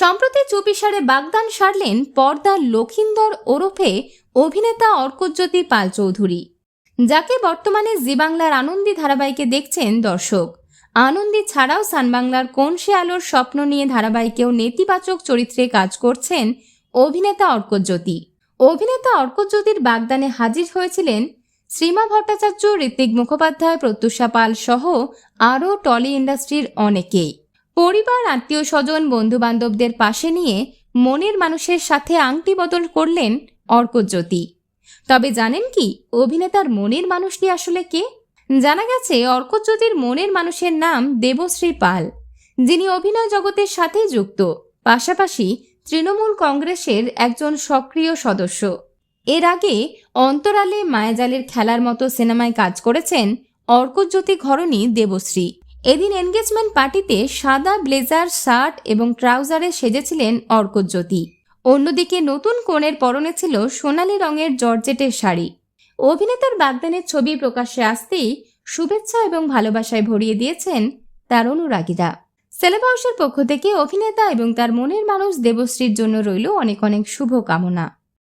সম্প্রতি চুপিসারে বাগদান সারলেন পর্দার লক্ষিন্দর ওরফে অভিনেতা অর্কজ্যোতি পাল চৌধুরী, যাকে বর্তমানে জি বাংলার আনন্দী ধারাবাহিকে দেখছেন দর্শক। আনন্দী ছাড়াও সানবাংলার কোন সে আলোর স্বপ্ন নিয়ে ধারাবাহিকেও নেতিবাচক চরিত্রে কাজ করছেন অভিনেতা অর্কজ্যোতি। অভিনেতা অর্কজ্যোতির বাগদানে হাজির হয়েছিলেন শ্রীমা ভট্টাচার্য, ঋত্বিক মুখোপাধ্যায়, প্রত্যুষা পাল সহ আরও টলি ইন্ডাস্ট্রির অনেকেই। পরিবার, আত্মীয় স্বজন বন্ধু বান্ধবদের পাশে নিয়ে মনের মানুষের সাথে আংটি বদল করলেন অর্কজ্যোতি। তবে জানেন কি, অভিনেতার মনের মানুষটি আসলে কে? জানা গেছে, অর্কজ্যোতির মনের মানুষের নাম দেবশ্রী পাল। যিনি অভিনয় জগতের সাথে যুক্ত, পাশাপাশি তৃণমূল কংগ্রেসের একজন সক্রিয় সদস্য। এর আগে অন্তরালে মায়াজালের খেলার মতো সিনেমায় কাজ করেছেন অর্কজ্যোতি ঘরণী দেবশ্রী। এদিন এনগেজমেন্ট পার্টিতে সাদা ব্লেজার, শার্ট এবং ট্রাউজারে সেজেছিলেন অর্কজ্যোতি। অন্যদিকে নতুন কোণের পরনে ছিল সোনালি রঙের জর্জেটের শাড়ি। অভিনেতার বাগদানের ছবি প্রকাশ্যে আসতেই শুভেচ্ছা এবং ভালোবাসায় ভরিয়ে দিয়েছেন তার অনুরাগীরা। সেলেব হাউসের পক্ষ থেকে অভিনেতা এবং তার মনের মানুষ দেবশ্রীর জন্য রইল অনেক অনেক শুভ কামনা